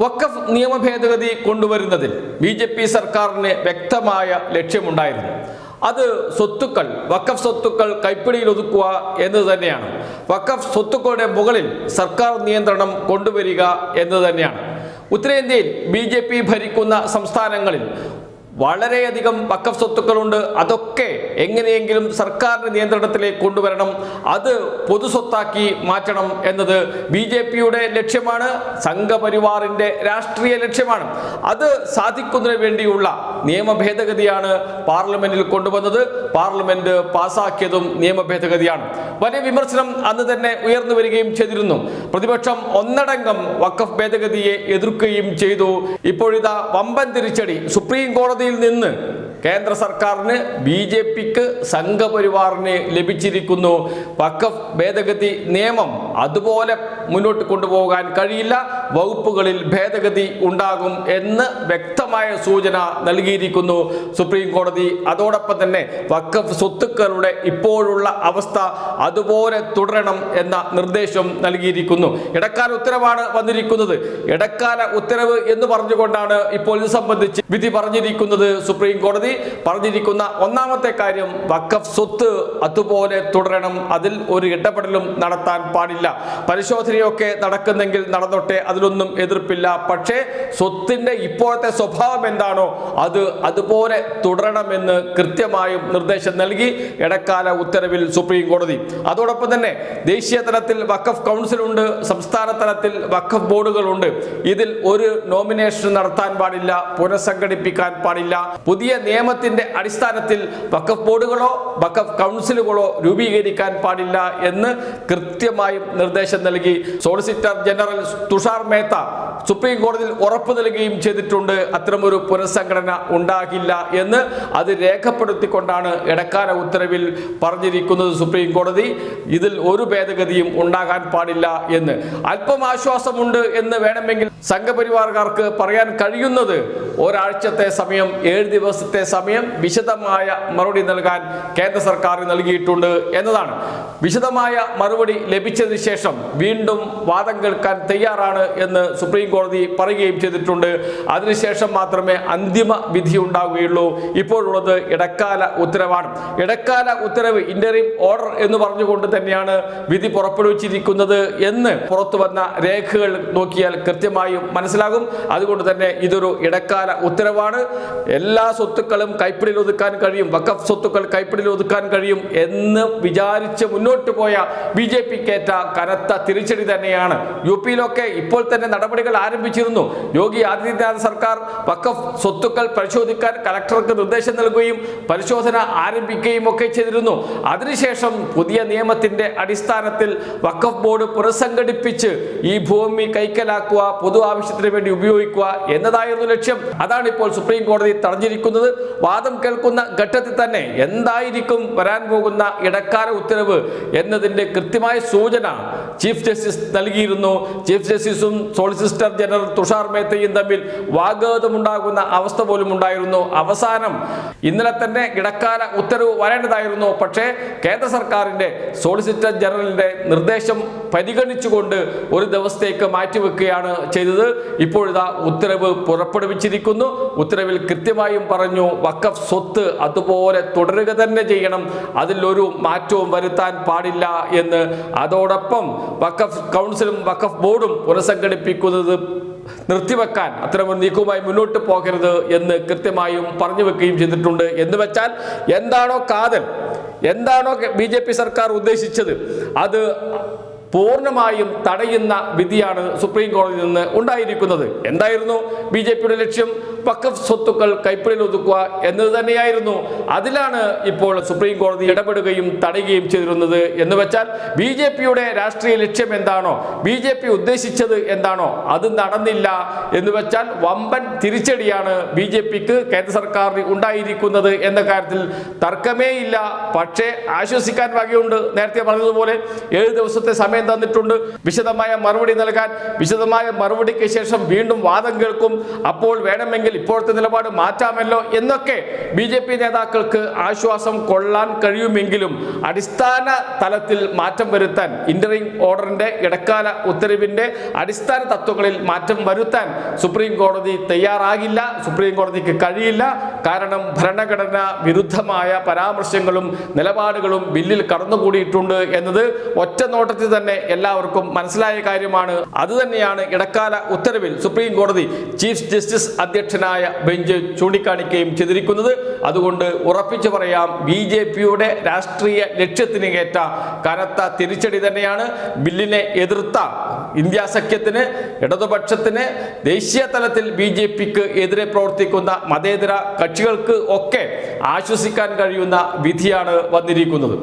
വഖഫ് നിയമ ഭേദഗതി കൊണ്ടുവരുന്നതിൽ B J P സർക്കാരിന് വ്യക്തമായ ലക്ഷ്യമുണ്ടായിരുന്നു. അത് സ്വത്തുക്കൾ വക്കഫ് സ്വത്തുക്കൾ കൈപ്പിടിയിൽ ഒതുക്കുക എന്നത് തന്നെയാണ്. വക്കഫ് സ്വത്തുക്കളുടെ മുകളിൽ സർക്കാർ നിയന്ത്രണം കൊണ്ടുവരിക എന്നത് തന്നെയാണ്. ഉത്തരേന്ത്യയിൽ ബി ജെ പി ഭരിക്കുന്ന സംസ്ഥാനങ്ങളിൽ വളരെയധികം വക്കഫ് സ്വത്തുക്കളുണ്ട്. അതൊക്കെ എങ്ങനെയെങ്കിലും സർക്കാരിന്റെ നിയന്ത്രണത്തിലേക്ക് കൊണ്ടുവരണം. അത് പൊതുസ്വത്താക്കി മാറ്റണം എന്നത് ബി ജെ പിയുടെ ലക്ഷ്യമാണ്. സംഘപരിവാറിന്റെ രാഷ്ട്രീയ ലക്ഷ്യമാണ്. അത് സാധിക്കുന്നതിന് വേണ്ടിയുള്ള നിയമ ഭേദഗതിയാണ് പാർലമെന്റിൽ കൊണ്ടുവന്നത്. പാർലമെന്റ് പാസാക്കിയതും നിയമ ഭേദഗതിയാണ് വലിയ വിമർശനം അന്ന് തന്നെ ഉയർന്നു വരികയും ചെയ്തിരുന്നു. പ്രതിപക്ഷം ഒന്നടങ്കം വക്കഫ് ഭേദഗതിയെ എതിർക്കുകയും ചെയ്തു. ഇപ്പോഴിതാ വമ്പൻ തിരിച്ചടി. സുപ്രീം കോടതിയിൽ നിന്ന് കേന്ദ്ര സർക്കാരിന് ബി ജെ പിക്ക് സംഘപരിവാറിന് ലഭിച്ചിരിക്കുന്നു. വക്കഫ് ഭേദഗതി നിയമം അതുപോലെ മുന്നോട്ട് കൊണ്ടുപോകാൻ കഴിയില്ല. വകുപ്പുകളിൽ ഭേദഗതി ഉണ്ടാകും എന്ന് വ്യക്തമായ സൂചന നൽകിയിരിക്കുന്നു. സുപ്രീം കോടതി അതോടൊപ്പം തന്നെ വക്കഫ് സ്വത്തുക്കളുടെ ഇപ്പോഴുള്ള അവസ്ഥ അതുപോലെ തുടരണം എന്ന നിർദ്ദേശം നൽകിയിരിക്കുന്നു. ഇടക്കാല ഉത്തരവാണ് വന്നിരിക്കുന്നത്. ഇടക്കാല ഉത്തരവ് എന്ന് പറഞ്ഞുകൊണ്ടാണ് ഇപ്പോൾ ഇത് സംബന്ധിച്ച് വിധി പറഞ്ഞിരിക്കുന്നത് സുപ്രീം കോടതി. പറഞ്ഞിരിക്കുന്ന ഒന്നാമത്തെ കാര്യം വക്കഫ് സ്വത്ത് അതുപോലെ തുടരണം. അതിൽ ഒരു ഇടപെടലും നടത്താൻ പാടില്ല. പരിശോധനയൊക്കെ നടക്കുന്നെങ്കിൽ നടന്നോട്ടെ. അതിലൊന്നും എതിർപ്പില്ല. പക്ഷേ സ്വത്തിന്റെ ഇപ്പോഴത്തെ സ്വഭാവം എന്താണോ അത് അതുപോലെ തുടരണമെന്ന് കൃത്യമായും നിർദ്ദേശം നൽകി ഇടക്കാല ഉത്തരവിൽ സുപ്രീം കോടതി. അതോടൊപ്പം തന്നെ ദേശീയ തലത്തിൽ വഖഫ് കൗൺസിൽ ഉണ്ട് സംസ്ഥാന തലത്തിൽ വഖഫ് ബോർഡുകളുണ്ട് ഇതിൽ ഒരു നോമിനേഷൻ നടത്താൻ പാടില്ല പുനഃസംഘടിപ്പിക്കാൻ പാടില്ല. പുതിയ നിയമത്തിന്റെ അടിസ്ഥാനത്തിൽ വഖഫ് ബോർഡുകളോ വഖഫ് കൗൺസിലുകളോ രൂപീകരിക്കാൻ പാടില്ല എന്ന് കൃത്യമായും നിർദ്ദേശം നൽകി. Solicitor general Tushar Mehta supreme കോടതിയിൽ ഉറപ്പ് നൽകുകയും ചെയ്തിട്ടുണ്ട്. അത്തരമൊരു പുനഃസംഘടന ഉണ്ടാകില്ല എന്ന് അത് രേഖപ്പെടുത്തിക്കൊണ്ടാണ് ഇടക്കാല ഉത്തരവിൽ പറഞ്ഞിരിക്കുന്നത് സുപ്രീം കോടതി. ഇതിൽ ഒരു ഭേദഗതിയും ഉണ്ടാകാൻ പാടില്ല എന്ന്. അല്പം ആശ്വാസമുണ്ട് എന്ന് വേണമെങ്കിൽ സംഘപരിവാർകാർക്ക് പറയാൻ കഴിയുന്നത് ഒരാഴ്ചത്തെ സമയം ഏഴ് ദിവസത്തെ സമയം വിശദമായ മറുപടി നൽകാൻ കേന്ദ്ര സർക്കാർ നൽകിയിട്ടുണ്ട് എന്നതാണ്. വിശദമായ മറുപടി ലഭിച്ചതിന് ശേഷം വീണ്ടും വാദം കേൾക്കാൻ തയ്യാറാണ് എന്ന് സുപ്രീം കോടതി പറയുകയും ചെയ്തിട്ടുണ്ട്. അതിനുശേഷം മാത്രമേ അന്തിമ വിധി ഉണ്ടാവുകയുള്ളൂ. ഇപ്പോഴുള്ളത് ഇടക്കാല ഉത്തരവാണ്. ഇടക്കാല ഉത്തരവ് ഇന്ററിം ഓർഡർ എന്ന് പറഞ്ഞുകൊണ്ട് തന്നെയാണ് വിധി പുറപ്പെടുവിച്ചിരിക്കുന്നത് എന്ന് പുറത്തു വന്ന രേഖകൾ നോക്കിയാൽ കൃത്യമായും മനസ്സിലാകും. അതുകൊണ്ട് തന്നെ ഇതൊരു ഇടക്കാല ഉത്തരവാണ് എല്ലാ സ്വത്തുക്കളും കൈപ്പിടിയിൽ ഒതുക്കാൻ കഴിയും. വക്കഫ് സ്വത്തുക്കൾ കൈപ്പിടിയിൽ ഒതുക്കാൻ കഴിയും എന്ന് വിചാരിച്ച് മുന്നോട്ട് പോയ ബി ജെ പിക്കേറ്റ കനത്ത തിരിച്ചടി തന്നെയാണ്. യു പിയിലൊക്കെ ഇപ്പോൾ തന്നെ നടപടികൾ ആരംഭിച്ചിരുന്നു. യോഗി ആദിത്യനാഥ് സർക്കാർ വക്കഫ് സ്വത്തുക്കൾ പരിശോധിക്കാൻ കലക്ടർക്ക് നിർദ്ദേശം നൽകുകയും പരിശോധന ആരംഭിക്കുകയും ഒക്കെ ചെയ്തിരുന്നു. അതിനുശേഷം പുതിയ നിയമത്തിന്റെ അടിസ്ഥാനത്തിൽ വക്കഫ് ബോർഡ് പുനഃസംഘടിപ്പിച്ച് ഈ ഭൂമി കൈക്കലാക്കുക പൊതു ആവശ്യത്തിന് വേണ്ടി ഉപയോഗിക്കുക എന്നതായിരുന്നു ലക്ഷ്യം. അതാണ് ഇപ്പോൾ സുപ്രീം കോടതി തടഞ്ഞിരിക്കുന്നത്. വാദം കേൾക്കുന്ന ഘട്ടത്തിൽ തന്നെ എന്തായിരിക്കും വരാൻ പോകുന്ന ഇടക്കാല ഉത്തരവ് എന്നതിന്റെ കൃത്യമായ സൂചന ചീഫ് ജസ്റ്റിസ് നൽകിയിരുന്നു. ചീഫ് ജസ്റ്റിസും സോളിസിറ്റർ ജനറൽ തുഷാർ മേത്തയും തമ്മിൽ വാഗ്വാദമുണ്ടാകുന്ന അവസ്ഥ പോലും ഉണ്ടായിരുന്നു. അവസാനം ഇന്നലെ തന്നെ ഇടക്കാല ഉത്തരവ് വരേണ്ടതായിരുന്നു. പക്ഷേ കേന്ദ്ര സർക്കാരിന്റെ സോളിസിറ്റർ ജനറലിന്റെ നിർദ്ദേശം പരിഗണിച്ചുകൊണ്ട് ഒരു ദിവസത്തേക്ക് മാറ്റിവെക്കുകയാണ് ചെയ്തത്. ഇപ്പോഴിതാ ഉത്തരവ് പുറപ്പെടുവിച്ചിരിക്കുന്നു ഉത്തരവിൽ കൃത്യമായും പറഞ്ഞു വക്കഫ് സ്വത്ത് അതുപോലെ തുടരുക തന്നെ ചെയ്യണം. അതിലൊരു മാറ്റവും വരുത്താൻ പാടില്ല എന്ന്. അതോടൊപ്പം വക്കഫ് കൗൺസിലും വക്കഫ് ബോർഡും പുനഃസംഘടിപ്പിക്കുന്നത് നിർത്തിവെക്കാൻ അത്തരമൊരു നീക്കവുമായി മുന്നോട്ട് പോകരുത് എന്ന് കൃത്യമായും പറഞ്ഞു വെക്കുകയും ചെയ്തിട്ടുണ്ട്. എന്ന് വെച്ചാൽ എന്താണോ കാതൽ എന്താണോ ബി സർക്കാർ ഉദ്ദേശിച്ചത് അത് പൂർണമായും തടയുന്ന വിധിയാണ് സുപ്രീം കോടതിയിൽ നിന്ന് ഉണ്ടായിരിക്കുന്നത്. എന്തായിരുന്നു? ബി ലക്ഷ്യം വഖഫ് സ്വത്തുക്കൾ കൈപ്പിടിയിൽ ഒതുക്കുക എന്നത് തന്നെയായിരുന്നു. അതിലാണ് ഇപ്പോൾ സുപ്രീം കോടതി ഇടപെടുകയും തടയുകയും ചെയ്തിരുന്നത് എന്ന് വെച്ചാൽ ബി ജെ പിയുടെ രാഷ്ട്രീയ ലക്ഷ്യം എന്താണോ ബി ജെ പി ഉദ്ദേശിച്ചത് എന്താണോ അത് നടന്നില്ല എന്ന് വെച്ചാൽ വമ്പൻ തിരിച്ചടിയാണ് ബി ജെ പിക്ക് കേന്ദ്ര സർക്കാരിന് ഉണ്ടായിരിക്കുന്നത് എന്ന കാര്യത്തിൽ തർക്കമേ ഇല്ല. പക്ഷേ ആശ്വസിക്കാൻ വകയുണ്ട്. നേരത്തെ പറഞ്ഞതുപോലെ ഏഴ് ദിവസത്തെ സമയം തന്നിട്ടുണ്ട്. വിശദമായ മറുപടി നൽകാൻ വിശദമായ മറുപടിക്ക് ശേഷം വീണ്ടും വാദം കേൾക്കും. അപ്പോൾ വേണമെങ്കിൽ ഇപ്പോഴത്തെ നിലപാട് മാറ്റാമല്ലോ എന്നൊക്കെ ബി ജെ പി നേതാക്കൾക്ക് ആശ്വാസം കൊള്ളാൻ കഴിയുമെങ്കിലും അടിസ്ഥാന തലത്തിൽ മാറ്റം വരുത്താൻ ഇന്ററിംഗ് ഓർഡറിന്റെ ഇടക്കാല ഉത്തരവിന്റെ അടിസ്ഥാന തത്വങ്ങളിൽ മാറ്റം വരുത്താൻ സുപ്രീം കോടതി തയ്യാറാകില്ല സുപ്രീം കോടതിക്ക് കഴിയില്ല. കാരണം ഭരണഘടന വിരുദ്ധമായ പരാമർശങ്ങളും നിലപാടുകളും ബില്ലിൽ കടന്നുകൂടിയിട്ടുണ്ട് എന്നത് ഒറ്റ നോട്ടത്തിൽ തന്നെ എല്ലാവർക്കും മനസ്സിലായ കാര്യമാണ്. അതുതന്നെയാണ് ഇടക്കാല ഉത്തരവിൽ സുപ്രീം കോടതി ചീഫ് ജസ്റ്റിസ് അധ്യക്ഷനായ ബെഞ്ച് ചൂണ്ടിക്കാണിക്കുകയും ചെയ്തിരിക്കുന്നത്. അതുകൊണ്ട് ഉറപ്പിച്ചു പറയാം ബി ജെ പിയുടെ രാഷ്ട്രീയ ലക്ഷ്യത്തിന് ഏറ്റ കനത്ത തിരിച്ചടി തന്നെയാണ്. ബില്ലിനെ എതിർത്ത ഇന്ത്യ സഖ്യത്തിന് ഇടതുപക്ഷത്തിന് ദേശീയ തലത്തിൽ ബി ജെ പിക്ക് എതിരെ പ്രവർത്തിക്കുന്ന മതേതര കക്ഷികൾക്ക് ഒക്കെ ആശ്വസിക്കാൻ കഴിയുന്ന വിധിയാണ് വന്നിരിക്കുന്നത്.